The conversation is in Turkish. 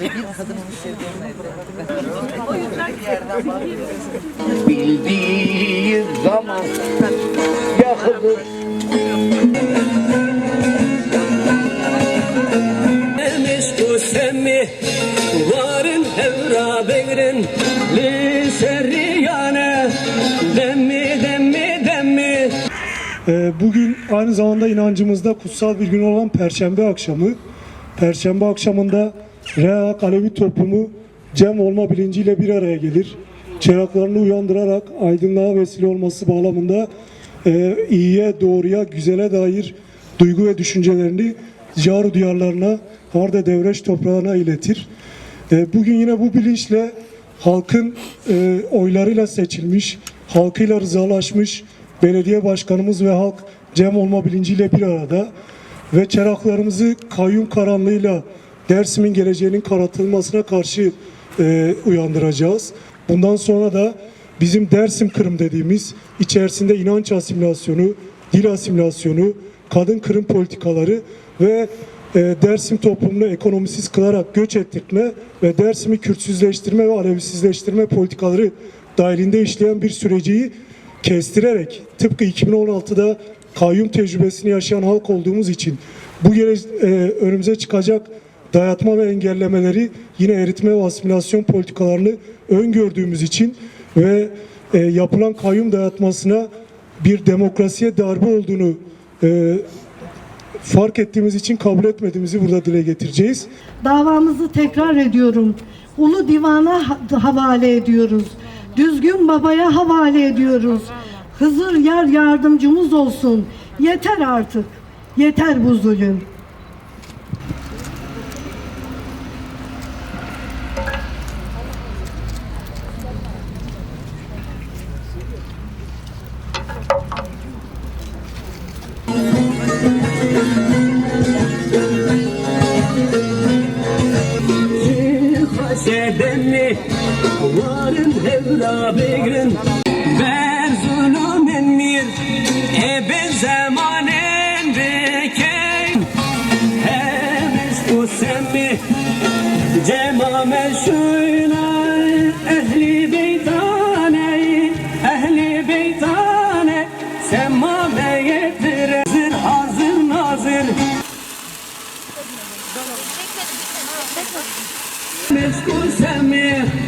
Ve bir kadının sevdiğini evde. bildiği zaman yakılır. Semmi varın evra begrin li seriyane demmi demmi demmi Ee, Bugün aynı zamanda inancımızda kutsal bir gün olan Perşembe akşamı. Perşembe akşamında Rea Alevi toplumu cem olma bilinciyle bir araya gelir. Çıraklarını uyandırarak aydınlığa vesile olması bağlamında e, iyiye, doğruya, güzele dair duygu ve düşüncelerini Caru diyarlarına, Harde Devreş toprağına iletir. E, Bugün yine bu bilinçle halkın e, oylarıyla seçilmiş, halkıyla rızalaşmış belediye başkanımız ve halk cem olma bilinciyle bir arada ve çeraklarımızı kayyum karanlığıyla Dersim'in geleceğinin karartılmasına karşı e, uyandıracağız. Bundan sonra da bizim Dersim Kırım dediğimiz içerisinde inanç asimilasyonu, dil asimilasyonu, kadın kırım politikaları ve e, Dersim toplumunu ekonomisiz kılarak göç ettirme ve Dersim'i Kürtsüzleştirme ve Alevisizleştirme politikaları dahilinde işleyen bir süreci kestirerek tıpkı 2016'da kayyum tecrübesini yaşayan halk olduğumuz için bu gele, e, önümüze çıkacak dayatma ve engellemeleri yine eritme ve asimilasyon politikalarını öngördüğümüz için ve e, yapılan kayyum dayatmasına bir demokrasiye darbe olduğunu e, fark ettiğimiz için kabul etmediğimizi burada dile getireceğiz. Davamızı tekrar ediyorum. Ulu Divan'a ha- havale ediyoruz. Düzgün Baba'ya havale ediyoruz. Hızır yar yardımcımız olsun. Yeter artık. Yeter bu zulüm. sedeni Varın hevra begrin Ber zulümen mir Eben e zamanen beken Heves usemmi Cema meşhuyla Ehli beytane Ehli beytane. Semma meyetire Hazır nazır. Bekledim, bekledim. Meus cruzamentos